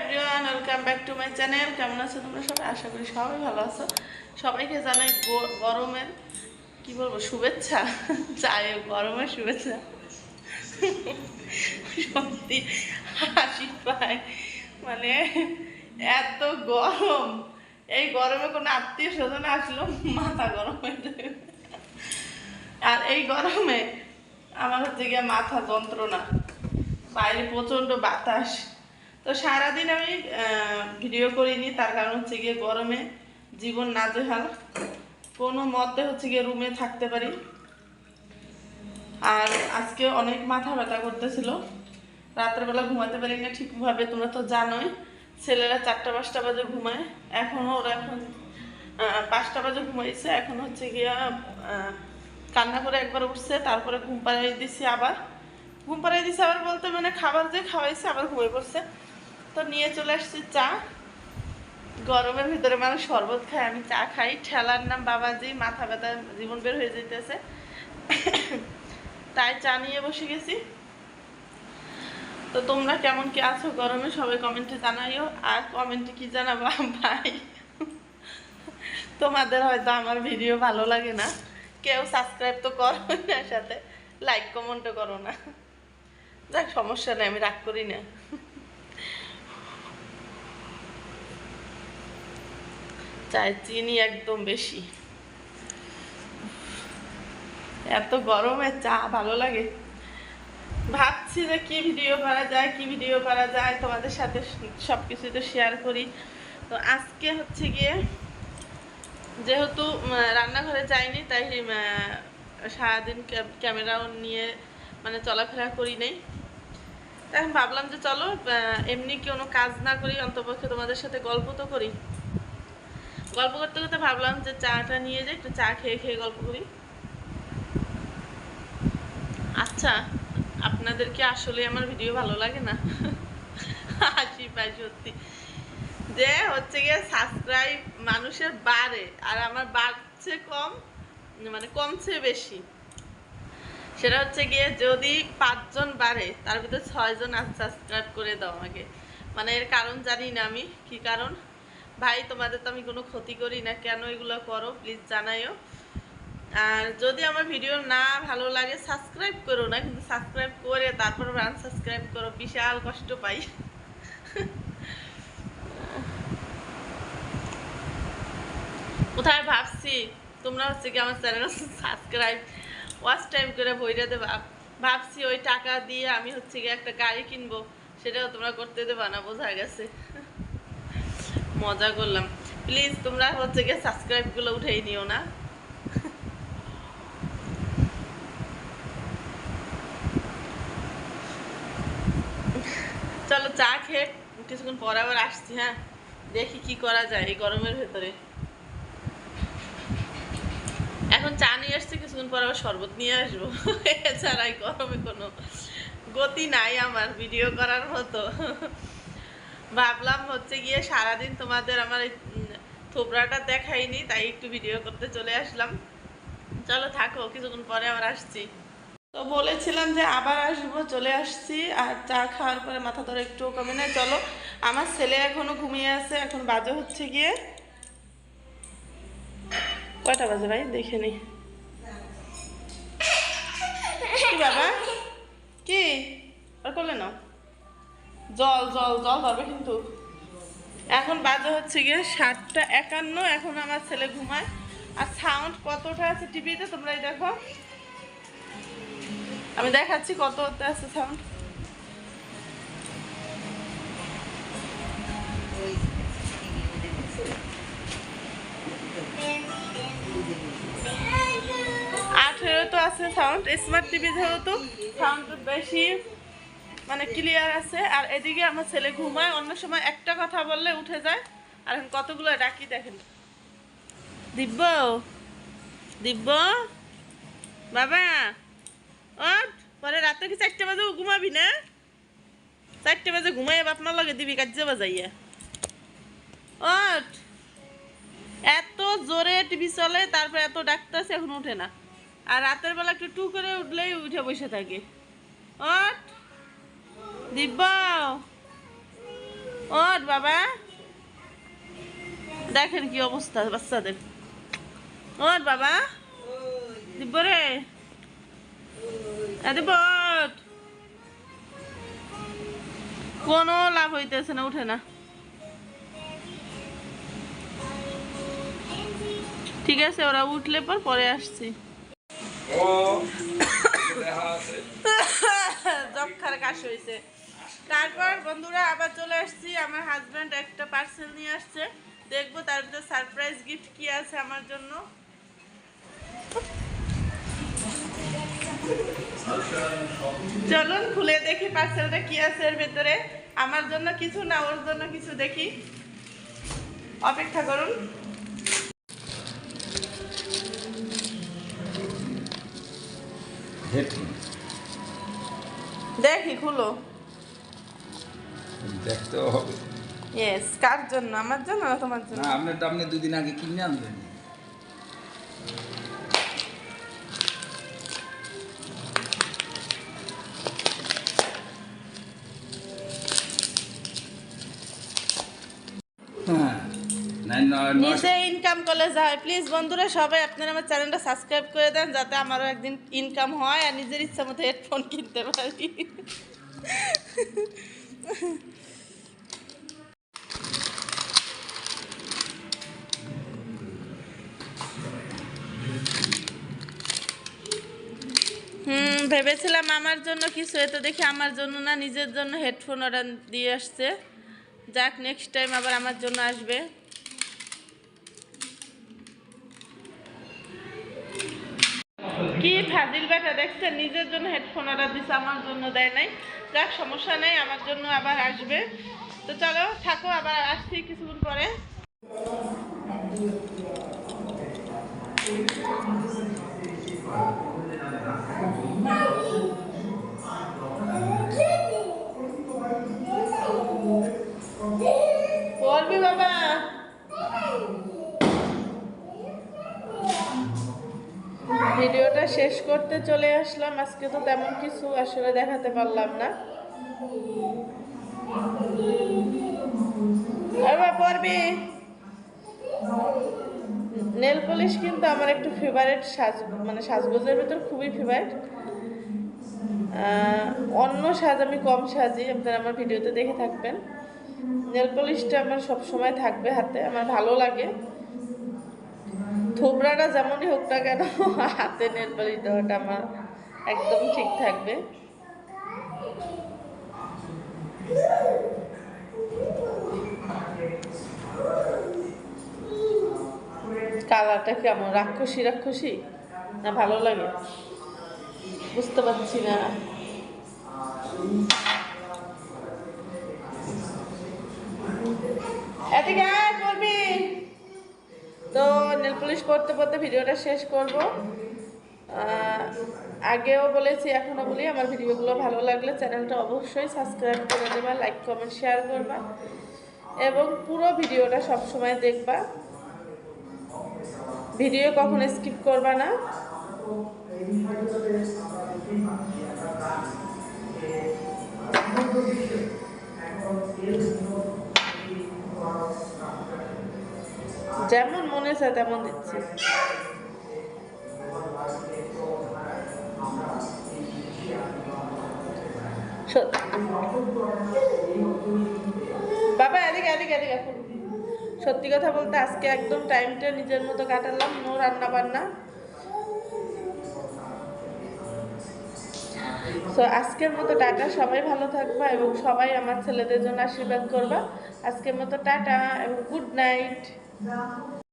Everyone welcome back to my channel কেমন আছো তোমরা সবাই? আশা করি সবাই ভালো আছো। সবাইকে জানাই গরমের, কি বলব, শুভেচ্ছা। চাই গরমের শুভেচ্ছা। সত্যি, হাসি পায়। মানে এত গরম। এই গরমে কোনো আত্মীয় স্বজন আসলো, মাথা গরম হয়ে আর এই গরমে আমার হচ্ছে গিয়ে মাথা যন্ত্রণা। বাইরে প্রচণ্ড বাতাস। তো সারাদিন আমি ভিডিও করিনি, তার কারণ হচ্ছে গিয়ে গরমে জীবন না নাজেহাল। কোনো মতে হচ্ছে গিয়ে রুমে থাকতে পারি। আর আজকে অনেক মাথা ব্যথা করতেছিল। রাত্রেবেলা ঘুমাতে পারি না ঠিকভাবে, তোমরা তো জানোই। ছেলেরা চারটা, পাঁচটা বাজে ঘুমায়। এখনও ওরা এখন পাঁচটা বাজে ঘুমাইছে। এখন হচ্ছে গিয়া কান্না করে একবার উঠছে, তারপরে ঘুম পাড়াই দিছি আবার। ঘুম পাড়াই দিছি আবার বলতে মানে খাবার যে খাওয়াইছে, আবার ঘুমিয়ে পড়ছে। তো নিয়ে চলে আসছি চা। গরমের ভিতরে মানুষ শরবত খায়, আমি চা খাই। ঠেলার নাম বাবাজি, মাথা ব্যথা, জীবন বের হয়ে যেতেছে তাই চা নিয়ে বসে গেছি। তো তোমরা কেমন কি আছো গরমে? সবাই কমেন্টে জানাইও। আর কমেন্টে কি জানাব? ভাই। তোমাদের হয়তো আমার ভিডিও ভালো লাগে না। কেউ সাবস্ক্রাইব তো করো না সাথে। লাইক কমেন্টও করো না। যাক, সমস্যা নেই, আমি রাগ করি না। চায়, চিনি একদম বেশি। এত গরমে চা ভালো লাগে। ভাবছি যে কি ভিডিও করা যায়, কি ভিডিও করা যায়, তোমাদের সাথে সব কিছু তো শেয়ার করি। তো আজকে হচ্ছে গিয়ে যেহেতু রান্নাঘরে যাইনি, তাই সারাদিন ক্যামেরাও নিয়ে মানে চলাফেরা করি নাই। তাই ভাবলাম যে চলো এমনি কোনো কাজ না করি, অন্তপক্ষে তোমাদের সাথে গল্প তো করি। গল্প করতে করতে ভাবলাম যে চাটা নিয়ে যাই একটু চা খেয়ে খেয়ে গল্প করি। আচ্ছা আপনাদের কি আসলে আমার ভিডিও ভালো লাগে না? হাসি পায় সত্যি। যে হচ্ছে গিয়ে সাবস্ক্রাইব মানুষের বাড়ে, আর আমার বাড়ছে কম মানে কমছে বেশি। সেটা হচ্ছে গিয়ে যদি পাঁচজন বাড়ে, তার ভিতরে ছয়জন সাবস্ক্রাইব করে দাও আমাকে। মানে এর কারণ জানি না আমি, কি কারণ? ভাই, তোমাদের তো আমি কোনো ক্ষতি করি না। কেন এগুলো করো? প্লিজ জানাইও। আর যদি আমার ভিডিও না ভালো লাগে সাবস্ক্রাইব করো না, কিন্তু সাবস্ক্রাইব করে তারপর আনসাবস্ক্রাইব করো, বিশাল কষ্ট পাই। কোথায় ভাবছি? তোমরা হচ্ছে কি আমার চ্যানেল সাবস্ক্রাইব ওয়াচ টাইম করে বইটা দেবা। ভাবছি ওই টাকা দিয়ে আমি হচ্ছে গিয়ে একটা গাড়ি কিনবো, সেটাও তোমরা করতে দেবা না, বোঝা গেছে। মজা করলাম। প্লিজ তোমরা হচ্ছে গিয়ে সাবস্ক্রাইবগুলো উঠেই নিও না। চলো চা খেয়ে কিছুক্ষণ পরে আবার আসছি হ্যাঁ? দেখি কি করা যায় এই গরমের ভেতরে। এখন চা নিয়ে আসছি, কিছুক্ষণ পর আবার শরবত নিয়ে আসব। এছাড়া গরমে কোনো গতি নাই আমার ভিডিও করার মতো। ভাবলাম হচ্ছে গিয়ে সারাদিন তোমাদের আমার উম, দেখাইনি তাই একটু ভিডিও করতে চলে আসলাম। চলো থাকো কিছুক্ষণ পরে আবার আসছি। তো বলেছিলাম যে আবার আসব চলে আসছি আর চা খাওয়ার পরে মাথা ধরে একটু কমে নেয় চলো আমার ছেলে এখনও ঘুমিয়ে আছে এখন বাজে হচ্ছে গিয়ে কয়টা বাজে ভাই? দেখে নি। বাবা? কি? আর করলে না জল জল জল ধরবে কিন্তু। এখন বাজে হচ্ছে গিয়ে সাতটা একান্ন, এখন আমার ছেলে ঘুমায়। আর সাউন্ড কতটা আছে টিভিতে তোমরা এই দেখো। আমি দেখাচ্ছি কত আছে সাউন্ড আঠেরো তো আছে সাউন্ড স্মার্ট টিভি যেহেতু সাউন্ড বেশি। মানে ক্লিয়ার আছে। আর এদিকে আমার ছেলে ঘুমায়, অন্য সময় একটা কথা বললে উঠে যায়। আর এখন কতগুলো ডাকি দেখেন। দিব্য দিব্য, বাবা, ওঠ। পরে রাতে কি চারটে বাজে ঘুমাবি না? চারটে বাজে ঘুমাই বাপমার লগে দিবি কাজে বাজাইয়া। ওঠ। এত জোরে টিভি চলে, তারপর এত ডাকতেছে এখন উঠে না। আর রাতের বেলা একটু টু করে উঠলেই উঠে বসে থাকে। ওঠ। দিব্য। ওর বাবা। দেখেন কি অবস্থা বাচ্চাদের। ওর বাবা। দিব রে। দিব। কোনো লাভ হইতেছে না উঠে না। ঠিক আছে ওরা উঠলে পর পরে আসছি। যক্ষার কাশ হয়েছে তারপর বন্ধুরা আবার চলে আসছি আমার হাজব্যান্ড একটা পার্সেল নিয়ে আসছে। দেখব তার ভিতরে সারপ্রাইজ গিফট কি আছে আমার জন্য। চলুন খুলে দেখি পার্সেলটা কি আছে এর ভেতরে। আমার জন্য কিছু না ওর জন্য কিছু দেখি। অপেক্ষা করুন। দেখি খুলো। দেখতেও হবে। ইয়েস কার জন্য? আমার জন্য না তোমার জন্য? না আপনার তো আপনি দুদিন আগে কিনে আনলেন। হ্যাঁ নিজে ইনকাম করলে যায় প্লিজ বন্ধুরা সবাই আপনারা আমার চ্যানেলটা সাবস্ক্রাইব করে দেন যাতে আমারও একদিন ইনকাম হয় আর নিজের ইচ্ছা মতো হেডফোন কিনতে পারি। হুম, ভেবেছিলাম আমার জন্য কিছু এতে দেখি আমার জন্য না, নিজের জন্য হেডফোন অর্ডার দিয়ে আসছে। যাক নেক্সট টাইম আবার আমার জন্য আসবে। কি ফাজিল বেটা, দেখছেন? নিজের জন্য হেডফোন অর্ডার দিছে, আমার জন্য দেয় নাই। যাক, সমস্যা নেই, আমার জন্য আবার আসবে। তো চলো, থাকো, আবার আসছি কিছুক্ষণ পরে। বলবি বাবা ভিডিওটা শেষ করতে চলে আসলাম। আজকে তো তেমন কিছু আসলে দেখাতে পারলাম না। পড়বি নেল পলিশ কিন্তু আমার একটু ফেভারিট সাজ মানে সাজগোজের ভিতর খুবই ফেভারিট অন্য সাজ আমি কম সাজি, আপনারা আমার ভিডিওতে দেখে থাকবেন। নেল পলিশটা আমার সব সময় থাকবে হাতে, আমার ভালো লাগে। থোবরাটা যেমনই হোক না কেন, হাতে নেল পলিশ দেওয়াটা আমার একদম ঠিক থাকবে। কালারটা কেমন, রাক্ষসী রাক্ষসী? না ভালো লাগে? বুঝতে পারছি না। এদিকে আয় করবি তো নেল পলিশ পড়তে পড়তে ভিডিওটা শেষ করব। আগেও বলেছি, এখনও বলি, আমার ভিডিওগুলো ভালো লাগলে চ্যানেলটা অবশ্যই সাবস্ক্রাইব করে দেবা, লাইক, কমেন্ট, শেয়ার করবা এবং পুরো ভিডিওটা সবসময় দেখবা। ভিডিও কখনো স্কিপ করবা না। যেমন মনে চায় তেমন দিচ্ছি। বাবা, এদিকে এদিকে এদিকে। সত্যি কথা বলতে আজকে একদম টাইমটা নিজের মতো কাটালাম, নো রান্না বান্না তো আজকের মতো টাটা, সবাই ভালো থাকবা এবং সবাই আমার ছেলেদের জন্য আশীর্বাদ করবা। আজকের মতো টাটা এবং গুড নাইট। Bravo.